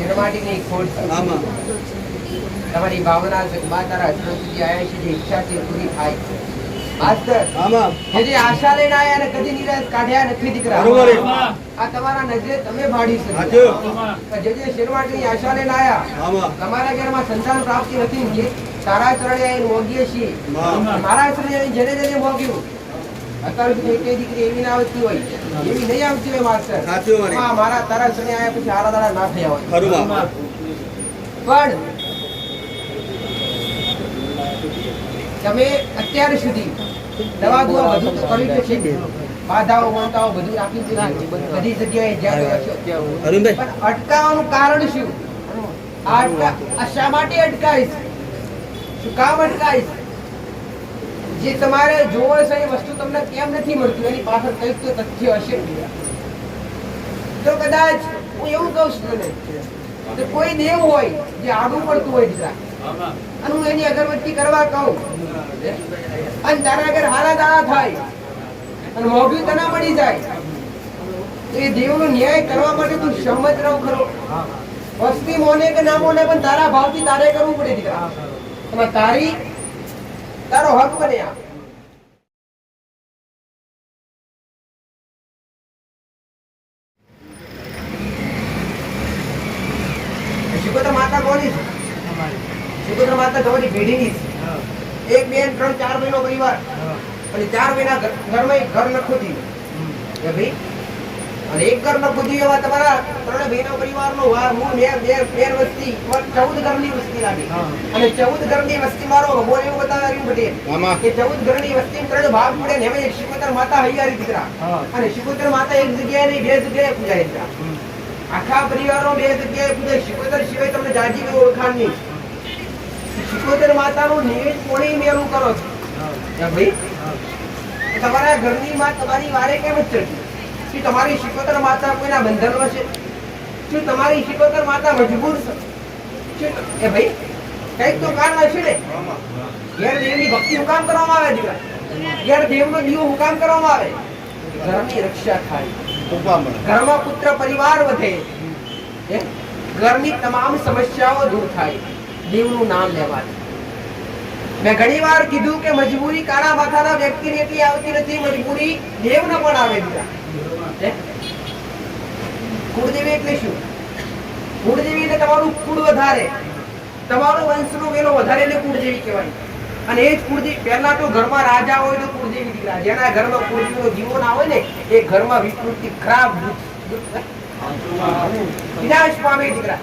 શેરમાટીની ખોટ આમાં. તમારી ભાવના જગમાં તારા સુધી આવ્યા છે જે ઈચ્છા છે પૂરી થાય માસ્તર આમાં. જે જે આશા લઈને આવ્યા અને કદી નિરાશ કાઢ્યા નથી દીકરા. છે. આ તમારા નજરે તમે ભાડી શકો. જે. જે આશા લઈને આવ્યા તમારા ઘરમાં સંતાન પ્રાપ્તિ નથી તારા ચરણે મોગીએ છીએ. માં. મારા ચરણે જેને જેને મોગ્યું અત્યાર સુધી દીકરી એવી ના આવતી હોય એવી નહીં આવતી હોય માસ્તર સાચું હા, મારા તારા ચરણે આવ્યા પછી હારા દાડા ના થયા હોય. ખરું પણ તમે અત્યાર સુધી દવા દુવા બધું તો છે. બાધાઓ મોટાઓ બધું આપી દીધું બધી જગ્યાએ જ્યાં પણ અટકાવવાનું કારણ શું? આ શા માટે અટકાઈશ શું કામ અટકાઈશ જે તમારે જોવો છે એ વસ્તુ તમને કેમ નથી મળતી? એની પાછળ કંઈક તો તથ્ય હશે. તો કદાચ હું એવું કહું છું કે કોઈ દેવ હોય, જે આડું પડતું હોય દીકરા અને હું એની અગરબત્તી કરવા કહું, અને તારા આગળ હારા દાળા થાય, અને મોભી તને મળી જાય, તો એ દેવનો ન્યાય કરવા માટે તું સંમત રહો ખરો. વસ્તી મોને કે ના મોને પણ તારા ભાવથી તારે કરવું પડે દીકરા તારી તારો હક બને શિકોતર માતા કોની શિકોતર માતા તમારી પેઢીની છે. એક બે ત્રણ ચાર મહિનો પરિવાર. અને ચાર મહિના ઘરમાં ઘર નખું થયું કે ભાઈ અને એક ઘર નખું એવા તમારા ત્રણ બહેનો પરિવારનો વાર મૂળ મેર બેર બેર વસ્તી ચૌદ ઘરની વસ્તી લાગી. અને ચૌદ ઘરની વસ્તી મારો બોલ એવું બતાવ્યું પટેલ કે ચૌદ ઘરની વસ્તી ત્રણ ભાગ પડે ને એમાં શિકોતર માતા હૈયારી દીકરા. અને શિકોતર માતા એક જગ્યાએ નહીં બે જગ્યાએ પૂજાય દીકરા. આખા પરિવારો બે જગ્યાએ શિકોતર સિવાય તમને જાજી કોઈ ઓળખાણ નહીં. શિકોતર માતાનું નિવેદ કોણી મેળવું કરો છો. ભાઈ? તમારા ઘરની માં તમારી વારે કેમ જ ચડતી? શું તમારી શિકોતર માતા કોઈના બંધનમાં છે? શું તમારી શિકોતર માતા મજબૂર છે? એ ભાઈ કંઈક તો કારણ હશે ને? ઘેર દેવની ભક્તિ હુકામ કરવામાં આવે દીકરા ઘેર દેવનો દીવો હુકામ કરવામાં આવે. ઘરની રક્ષા થાય. ઘરમાં પુત્ર પરિવાર વધે. હે? ઘરની તમામ સમસ્યાઓ દૂર થાય. દેવનું નામ લેવાથી મેં ઘણી વાર કીધું કે મજબૂરી કાળા માથાના વ્યક્તિને એટલી આવતી નથી મજબૂરી દેવને પણ આવે હે? કુળદેવી એટલે શું? કુળદેવી એટલે તમારું કુળ વધારે. તમારો વંશનો વેલો વધારે એટલે કુળદેવી કહેવાય. અને એ જ કુળદેવી પહેલા તો ઘરમાં રાજા હોય તો કુળદેવી દીકરા. જેના ઘરમાં કુળદેવીનો જીવો ના હોય ને એ ઘરમાં વિકૃતિ ખરાબ વિનાશ પામે દીકરા.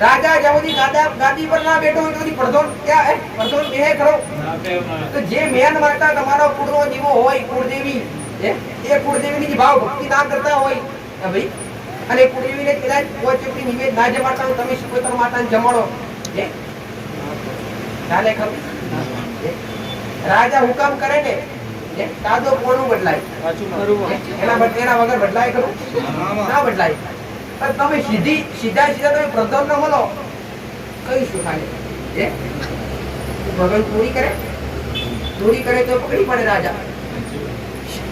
રાજા જ્યાં ગાદા ગાદી પર ના બેઠો હોય તો સુધી પડધો ક્યાં હે? પડધો બેહે ખરો તો જે મેન માતા તમારો કુળનો જીવો હોય કુળદેવી એ કુળદેવીની ની ભાવ ભક્તિ ના કરતા હોય ભાઈ? અને કુળદેવીને કદાચ પોચપડી નિવેદ ના જમાડતા હોય તમે શિકોતર માતાને જમાડો. ચાલે ખરું? હે? રાજા હુકમ કરે ને કાદો કોનું બદલાય. એના એના વગર બદલાય ખરું? ના બદલાય. પણ તમે સીધી સીધા સીધા તમે પ્રધાન ન મળો કઈ શું ખાલી ભગવાન પૂરી કરે? પૂરી કરે તો પકડી પડે રાજા.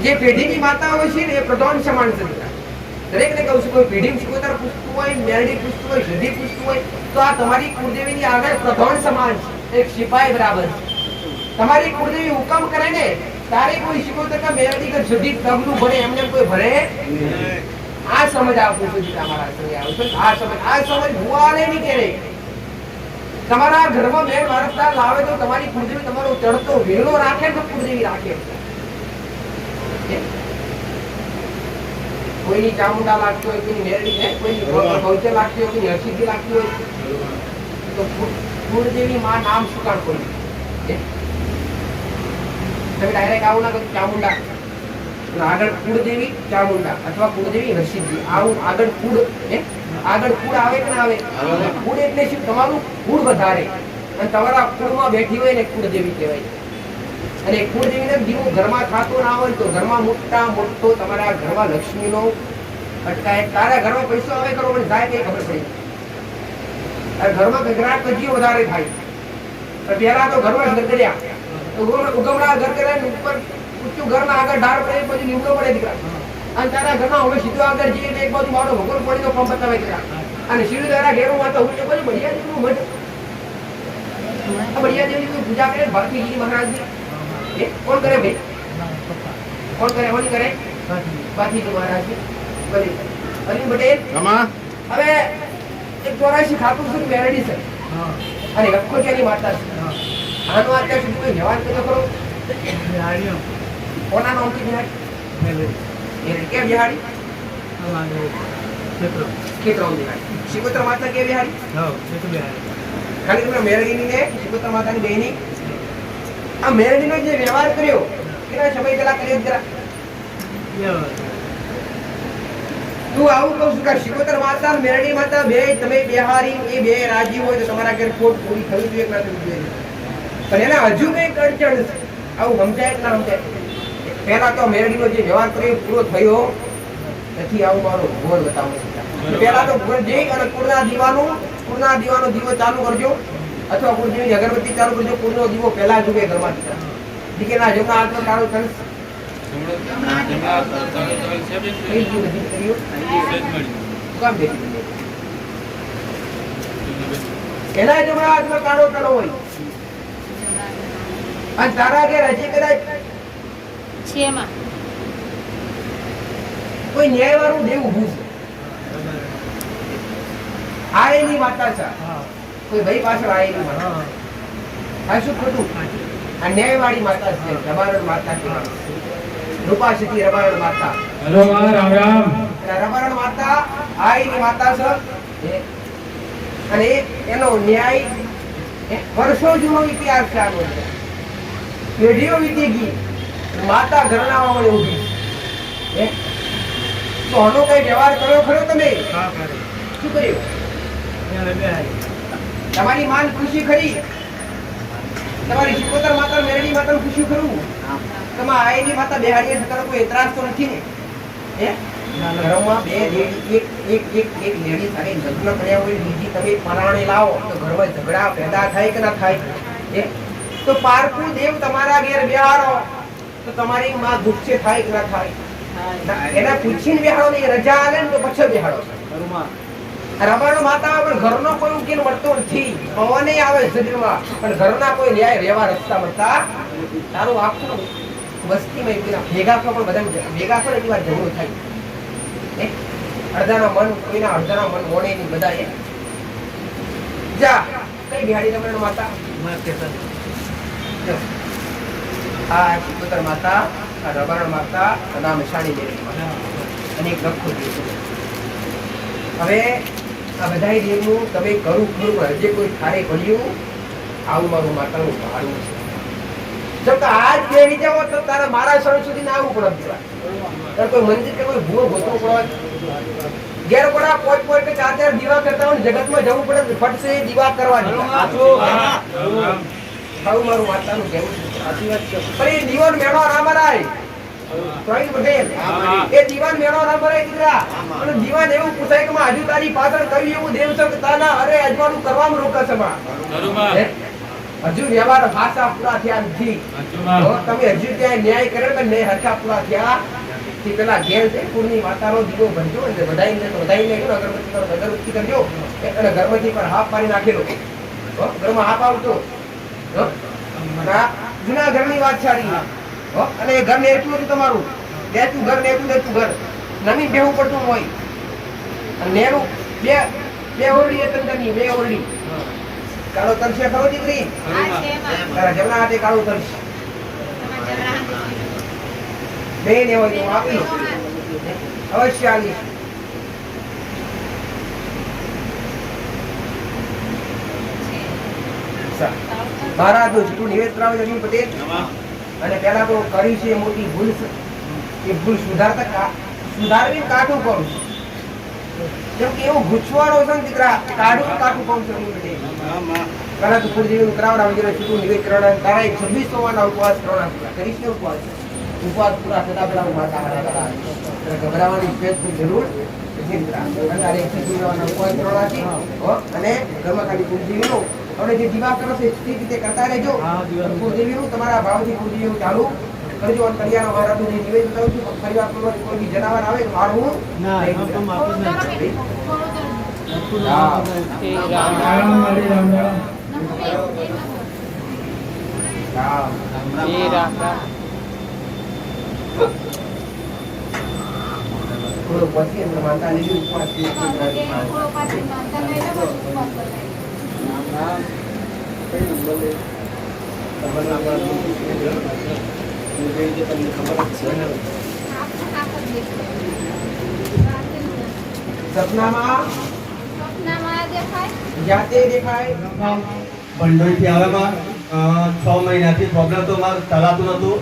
જે પેઢીની માતાઓ છે ને, એ પ્રધાન સમાન સંતા. દરેકને કહું છું, કોઈ પેઢી શીખવતર પૂછતું હોય મેરડી પૂછતું હોય સિદ્ધિ પૂછતું હોય, તો આ તમારી કુળદેવીની આગળ પ્રધાન સમાન છે. એક સિપાઈ બરાબર છે. તમારી કુળદેવી હુકમ કરે ને, તારે કોઈ શીખવતર કે મેરડી કે સિદ્ધિ તમનું ભરે એમને કોઈ ભરે આ સમજ આપું છું તમારા મારા સંગે આવું આ સમજ આ સમજ ભુવાને નહીં કરે તમારા ઘરમાં મેળ વારસદાર લાવે તો તમારી કુળદેવી તમારો ચડતો વેલો રાખે તો કુળદેવી રાખે. કોઈની ચામુંડા લાગતી હોય કોઈની મેરડી હે, કોઈની ભવિષ્ય લાગતી હોય કોઈની હરસિદ્ધિ લાગતી હોય. તો કુળ- કુળદેવી માં નામ શું કામ તમે ડાયરેક્ટ આવું ના કરો ચામુંડા. આગળ કુળદેવી ચામુંડા અથવા કુળદેવી હરસિદ્ધિ. આવું આગળ કુળ હે? આગળ કુળ આવે કે ના આવે. કુળ એટલે શું? તમારું કુળ વધારે. અને તમારા કુળમાં બેઠી હોય ને કુળદેવી કહેવાય. અને કુળદેવીને દીવો ઘરમાં થતો ના હોય તો ઘરમાં મોટા મોટો તમારા ઘરમાં લક્ષ્મીનો અટકાય તારા ઘરમાં પૈસો આવે કરો પણ જાય કઈ ખબર પડી. તારા ઘરમાં ગગરાટ કજીઓ વધારે થાય. પહેલા તો ઘરમાં ગરગડ્યા ઉગમ- ઉગમણા ઘર કરે ઉપર ઊંચું ઘરમાં આગળ ઢાળ પડે, પછી નીવડો પડે દીકરા. અને તારા ઘરમાં હવે સીધો આગળ જઈએ એટલે એક બાજુ મારો ભગવાન પડી તો પંપ બતાવે દીકરા. અને શિવ દ્વારા ઘેરમાં તો હું તો કહું જેવું આ બળિયા દેવની પૂજા કરે ભક્તિગીરી મહારાજની? કોણ કરે ભાઈ કોણ કરે? કોણ કરે? બાથી મહારાજ બધી અરવિંદ પટેલ? હવે એક ચોરાશી ખાતું છે મેરેડી છે. અને લખોટિયાની માતા છે? આનો અત્યાર સુધી કોઈ વ્યવહાર કર્યો ખરો? કોના નામથી બિહાડી એ કે બિહાડી ખેતરામ બિહાડી શિકોત્ર માતા કે બિહાડી ખાલી તમે મેરડીની ને શિકોત્ર માતાની બહેની આ મેરડીનો જે વ્યવહાર કર્યો કેટલા સમય પહેલા કર્યો જરા. તું આવું કહું છું કે શિકોતર માતા, મેરડી માતા, બે, તમે બિહારી, એ બે રાજી હોય તો તમારા ઘરે ખોટ પૂરી થવી જોઈએ ના થવી જોઈએ પણ એના હજુ કંઈક અડચણ છે? આવું સમજાય ના સમજાય? પહેલા તો મેરડીનો જે વ્યવહાર કર્યો પૂરો થયો. નથી આવું મારો ભૂગોળ બતાવો. પહેલા તો ભૂગોળ જઈ અને કુળના દીવાનું, કુળના દીવાનો દીવો ચાલુ કરજો. અથવા ગુરુજીની અગરબત્તી ચાલુ કરજો કુળનો દીવો પહેલા જુએ ઘરમાં જમણા હાથમાં ગયું? એના જમણા હાથમાં કાળો તળો હોય. અને તારા ઘેર હજી કદાચ કોઈ ન્યાય વાળું દેવ ભૂસ આ એની માતા છે. કોઈ ભાઈ પાછળ આવી માતા આ શું ખોટું? આ ન્યાયવાળી માતા છે રબારણ માતા છે રૂપા રબારણ માતા. હેલો રામ રામ. રબારણ માતા આ એની માતા છે. અને એનો ન્યાય વર્ષો જૂનો ઇતિહાસ છે આનો. પેઢીઓ વીતી ગઈ માતા ઘરનામાં વળી ઊભી. તો આનો કઈ વ્યવહાર કર્યો ખરો તમે? શું કર્યું? તમારી માન ખુશી ખરી. તમારી શિકોતર માતા મેરડી માતા ખુશી ખરું? તમે આઈની માતા બેહાડીએ છે કોઈ એતરાજ તો નથી ને? હે? ઘરમાં બે એક એક એક એક લેડી સાથે લગ્ન કર્યા હોય બીજી તમે પરાણે લાવો તો ઘરમાં ઝઘડા પેદા થાય કે ના થાય? હે? તો પારકું દેવ તમારા ઘેર બેહારો તો તમારી માં ગુસ્સે થાય કે ના થાય? એના પૂછીને બેહાડો ને રજા આવે ને તો પછી બેહાડો. રબાનો માતા પણ ઘરનો કોઈ ઉકેલ મળતો નથી. પવને આવે શરીરમાં. પણ ઘરના કોઈ ન્યાય રહેવા રસ્તા મળતા તારું આખું વસ્તીમાં ભેગા પણ બધા ભેગા પણ એકવાર વાર ઝઘડો થાય. અડધાના મન કોઈના અડધાના મન મોડે ની બધા એ જા. કઈ બિહાડી રમણ માતા? આ પુત્ર માતા, આ રબારણ માતા નામ શાણી દેવી અને એક લખો હવે આ બધાય દેવનું તમે કરું ખરું પણ હજી કોઈ થાય પડ્યું આવું મારું માતાનું ભાડું છે. જો તો આજ બેહી જાવ તો તારે મારા શરણ સુધી ના આવવું પડે દીવા. તારે કોઈ મંદિર કે કોઈ ભૂવો ગોતવો પડે ઘેર પડા પોચ પોચ કે ચાર ચાર દીવા કરતા હોય જગતમાં જવું પડે ફટસે દીવા કરવા કરવાની આવું મારું માતાનું કહેવું છે. પણ એ દીવાનો મેળો ના પ્રવીણ પટેલ એ દીવાન મેળો ના ભરાય દીકરા. અને દીવાન એવું પૂછાય કે માં હજુ તારી પાછળ કયું એવું દેવ છે તાના અરે અજવાનું કરવામાં રોકાશે માં હજુ વ્યવહાર ભાષા પૂરા થયા નથી. તમે હજુ ત્યાં ન્યાય કર્યો કે નહીં હરખા પૂરા થયા. થી પેલા ઘેર છે માતાનો દીવો ભરજો એટલે બધાઈને તો ગયો અગરબત્તી કરો અગરબત્તી કરજો. અને ઘરમાંથી પણ હાફ મારી નાખેલો. ઘરમાં હાફ આવતો. જુના જૂના ઘરની વાત સારી. હો? અને એ ઘર ને એટલું હતું તમારું. લેતું ઘર લેતું લેતું ઘર. નમી બેવું પડતું હોય. અને નેરું બે બે ઓરડી એક અંદરની બે ઓરડી. કાળો તરશે ખરો દીકરી? તારા જમણા હાથે કાળું તરશે બે ને હોય તો હું આપીશ અવશ્ય આવીશ મહારાજનું જેટલું નિવેદ કરાવે અરવિંદ પટેલ. અને પહેલા તો કરી છે મોટી ભૂલ એ ભૂલ સુધારતા સુધારવી કાઢું કરું છું કેમ કે એવું ગુચવાડો છે ને દીકરા કાઢું કાઢું કરું છું પહેલા તો કુળદેવીનું કરાવડાવું જોઈએ છૂટું નિવેદ તારા એક છવ્વીસ સોવાના ઉપવાસ કરવાના કરીશ ને ઉપવાસ? ઉપવાસ પૂરા થતા પેલા હું માતા હારા ગભરાવાની સ્પેસ જરૂર નથી, દીકરા. અને? ઘરમાં ખાલી કુળદેવીનું હવે જે દીવા કરો છો એ રીતે કરતા રહેજો. કુળદેવીનું તમારા ભાવથી કુળદેવીનું ચાલુ કરજો. અને કલ્યાણ મહારાજનું જે નિવેદન કરું છું પરિવાર પૂર્વક કોઈ બી જનાવર આવે તો મારવું. રામ. રામ. થોડો પછી અંદર માતા લીધી ઉપવાસ થી સપનામાં જાતે દેખાય ભંડોળથી આવેમાં અ, છ મહિનાથી પ્રોબ્લેમ તો મારે ચલાતું નહોતું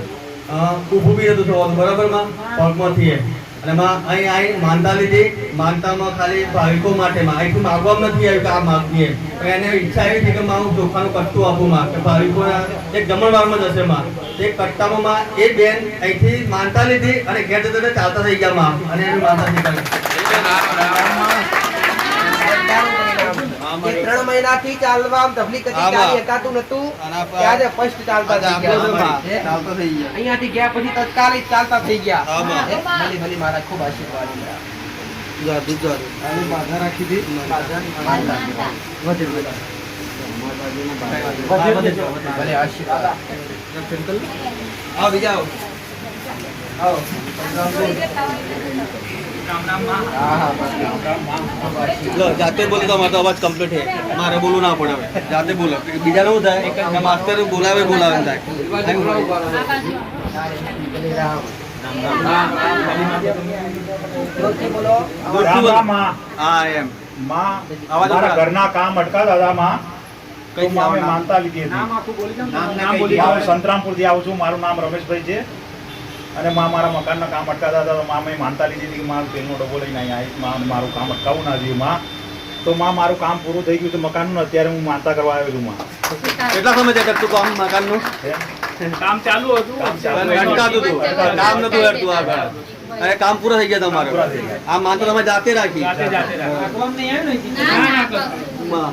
અ, ઊભું બી નતું થવાનું બરાબરમાં પગમાંથી એ. અને અહીં આવીને માનતા લીધી. માનતામાં ખાલી ભાવિકો માટે અહીંથી માગવામાં નથી આવ્યું કે આ માગીએ એને ઈચ્છા એવી હતી કે માં હું ચોખાનું કટ્ટું આપું માં કે ભાવિકોના એક જમણવારમાં જશે માં એ કટ્ટામાં માં એ બેન અહીંથી માનતા લીધી અને ઘેર જતા ચાલતા થઈ ગયા માં અને એની માતા કે ત્રણ મહિનાથી થી ચાલવા હતી આમાં. ચાલી શકાતું નતું ત્યારે ફર્સ્ટ ચાલતા થઈ ગયા. અહીંયાથી ગયા પછી તત્કાલિક ચાલતા થઈ ગયા? ભલી ભલી મારા ખૂબ આશીર્વાદ રાખી દી. લો જાતે બોલે તો અમારે અવાજ કમ્પ્લીટ છે. મારે બોલવું ના પડે હવે. જાતે બોલો. બીજાને શું થાય? માસ્તર બોલાવે બોલાવે થાય. ભલે રામ. જોરથી બોલો રામ રામમાં હા એમ. માં. અવાજ મારા ઉઠાવ. ઘરના કામ અટકાતા હતા માં કઈ? માનતા લીધી હતી. સંતરામપુર સંતરામપુરથી આવું છું. મારું નામ રમેશભાઈ છે. અને માં મારા મકાનના કામ અટકાતા હતા તો માં મેં માનતા લીધી હતી કે મારું તેલનો ડબ્બો લઈને અહીંયા આવીશમાં મારું કામ અટકાવું ના જોઈએ માં. તો માં મારું કામ પૂરું થઈ ગયું છે મકાનનું અત્યારે હું માનતા કરવા આવ્યો છું માં. કેટલા સમય છે કરતું કામ મકાનનું? કામ ચાલુ હતું. અટકાતું હતું. કામ નતું કરતું આગળ. અરે કામ પૂરા થઈ ગયા તમારે. આ માનતો તમે જાતે રાખી. જાતે જાતે રાખ. ના ના કશું. માં.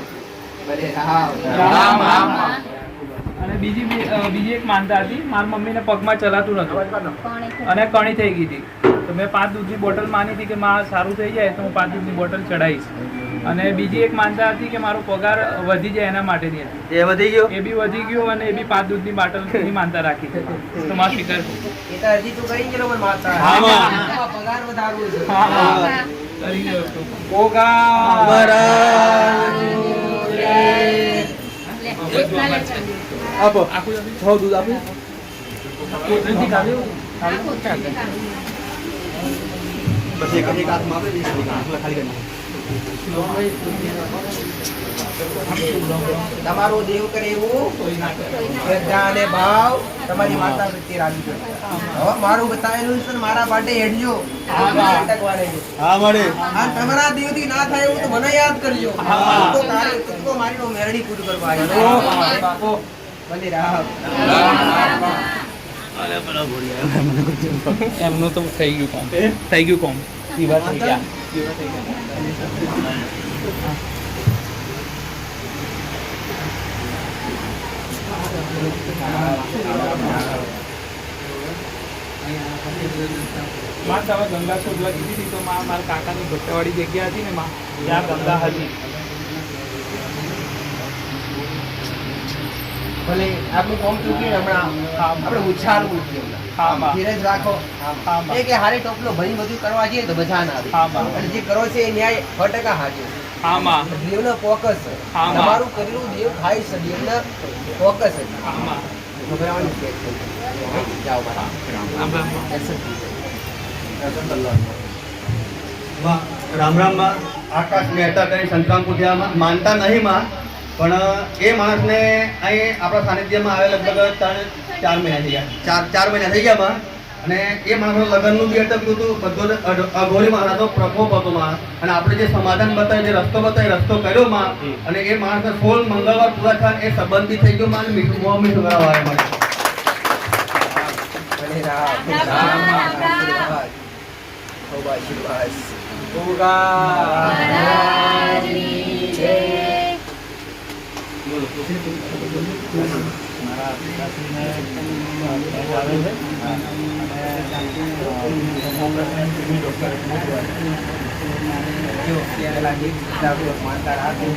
ભલે રામ રામ રામ અને બીજી બીજી એક માનતા હતી મારી મમ્મીને પગમાં ચલાતું નતું. અને કણી થઈ ગઈ હતી. તો મેં પાંચ દૂધની બોટલ માની હતી કે માં સારું થઈ જાય તો હું પાંચ દૂધની બોટલ ચડાવીશ. અને બીજી એક માનતા હતી કે મારો પગાર વધી જાય એના માટેની હતી. એ વધી ગયો? એ બી વધી ગયું અને એ બી પાંચ દૂધની બોટલની માનતા રાખી તો માં સ્વીકાર એ તો હજી તું કરી ગયો પણ માતા હા. પગાર વધારવો છે. હા હા. કરી ગયો હતો. આપો. આખું છ દૂધ આપો? નથી એક એક હાથમાં આપી ખાલી કરી તમારો દેવ કરે એવું? શ્રદ્ધા અને ભાવ તમારી માતા પ્રત્યે રાખજો હવે મારું બતાવેલું છે ને મારા માટે હેડજો. હા મળે. આ તમારા દેવથી ના થાય એવું તો મને યાદ કરજો. તો તારે તો મારી મેરડી પૂરી કરવા આવ્યો. રામ એમનું તો થઈ ગયું કોમ. થઈ ગયું કોમ. પીવા થઈ ગયા. માં તમે ગંગા શોધવા કીધી હતી તો માં મારા કાકાની ભટ્ટાવાળી જગ્યા હતી ને માં ત્યાં ગંગા હતી. ભલે આપણું કોમ ચૂક્યું ને હમણાં. આપણે ઉછાળવું બા. ધીરજ રાખો. એ કે હારે ટોપલો ભરી બધું કરવા જઈએ તો મજા ના આવે. અને જે કરો છે એ ન્યાય સો ટકા હાજર હા માં દેવનો ફોકસ. તમારું કરેલું દેવ ખાઈ છે દેવના ફોકસ છે. જાઓ. આમ આમ. રામ. રામમાં. આકાશ મહેતા કરી સંતરામપુર માનતા નહીં માં. પણ એ માણસને અહીં આપણા સાનિધ્યમાં આવે લગભગ ત્રણ ચાર મહિના થઈ ગયા. ચાર ચાર મહિના થઈ ગયા માં. અને એ માણસનું લગ્નનું બી અટક્યું હતું બધું અઘોરી માણસનો પ્રકોપ હતો માં. અને આપણે જે સમાધાન બતાવ્યું જે રસ્તો બતાવ્યો એ રસ્તો કર્યો માં. અને એ માણસને સોળ મંગળવાર પૂરા થાય એ સંબંધી થઈ ગયો માં અને મીઠું મોં મીઠું કરાવવા આવે મને ભલે રામ. રામ, રામ, રામ. આશીર્વાદ. ખૂબ આશીર્વાદ. જો પેલા જે દારૂ માનતા રાખે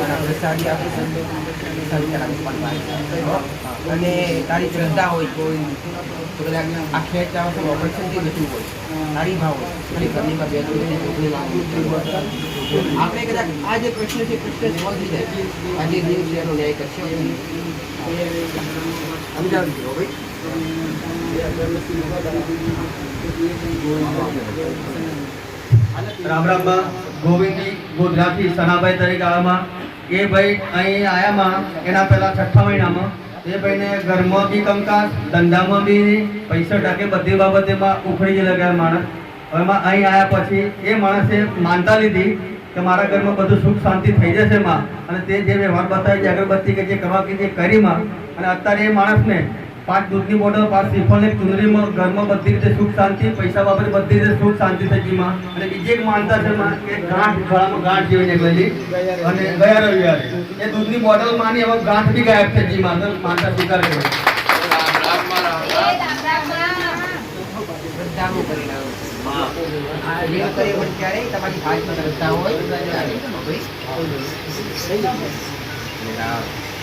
અને પ્રસાદી આપે પ્રસાદી ચડાવી પણ અને તારી શ્રદ્ધા હોય કોઈ તો કદાચ આ ખેંચ આવે તો ઓપરેશનથી બચવું હોય તારી ભાવ અને ઘરની બે જોઈને છોકરી આપણે કદાચ આ જે પ્રશ્ન છે પ્રશ્ન સોલ્વ થઈ જાય આજે દિવસ એનો ન્યાય કરશે સમજાવી દીધો, ભાઈ? રામ રામમાં ગોવિંદી ગોધરાથી સનાભાઈ તરીકે આવામાં. એ ભાઈ અહીં આયામાં એના પહેલા છઠ્ઠા મહિનામાં એ ભાઈને ઘરમાં કંકાસ, ધંધામાં બી પૈસા ટકે બધી બાબતેમાં ઉખડી ગયેલા ગયા માણસ. હવે અહીં આવ્યા પછી એ માણસે માનતા લીધી કે મારા ઘરમાં બધું સુખ શાંતિ થઈ જશે માં. અને તે જે વ્યવહાર બતાવી છે, અગરબત્તી કે જે કરવા કરી માં. અને અત્યારે એ માણસને પાંચ દૂધની બોટલ પાંચ શ્રીફળ ને ચુંદડીમાં ઘરમાં બધી રીતે સુખ શાંતિ, પૈસા બાબતે બધી રીતે સુખ શાંતિ થઈ માં. અને બીજી એક માનતા છે માં કે ગાંઠ ગળામાં ગાંઠ જેવી નીકળેલી. અને ગયા રવિવારે. એ દૂધની બોટલ માની હવે ગાંઠ બી ગાયબ છે જી માં. માનતા સ્વીકાર કર્યો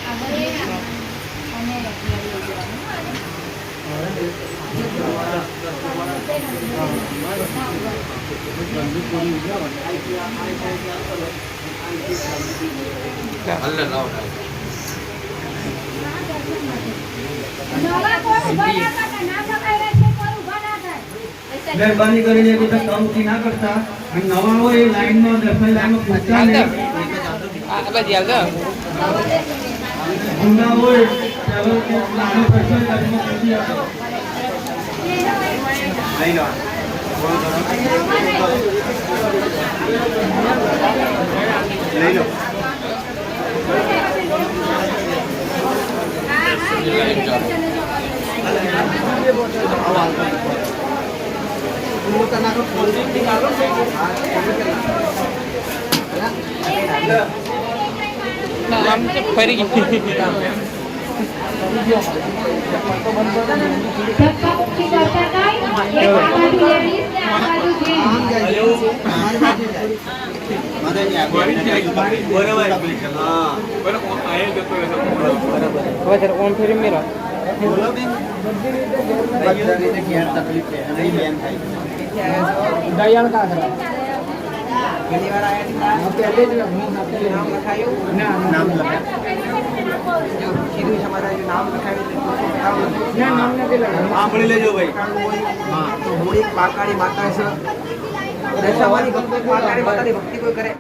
તમારી હાથમાં શ્રદ્ધા હોય ત્યારે ભાઈ રામ. મહેરબાની કરીને એ બધા કામથી ના કરતા અને નવા હોય એ લાઈનમાં દસમી લાઈનમાં પૂછતા નહીં જૂના હોય ચાલો કે નાનો પ્રશ્ન લાઈનમાં પૂછી ફેરી મેરા મુક્કી કરતા નહીં એક આ બાજુ લેડીઝ ને આ બાજુ જેન્ટ્સ. પહેલી વાર આયા હતા? નામ લખાયું? જો કીધું છે એટલે નામ લખાવી સાંભળી લેજો ભાઈ. હા. તો હોળી પાકાળી માતા છે. દશામાની ભક્તિ ભક્તિ કોઈ કરે?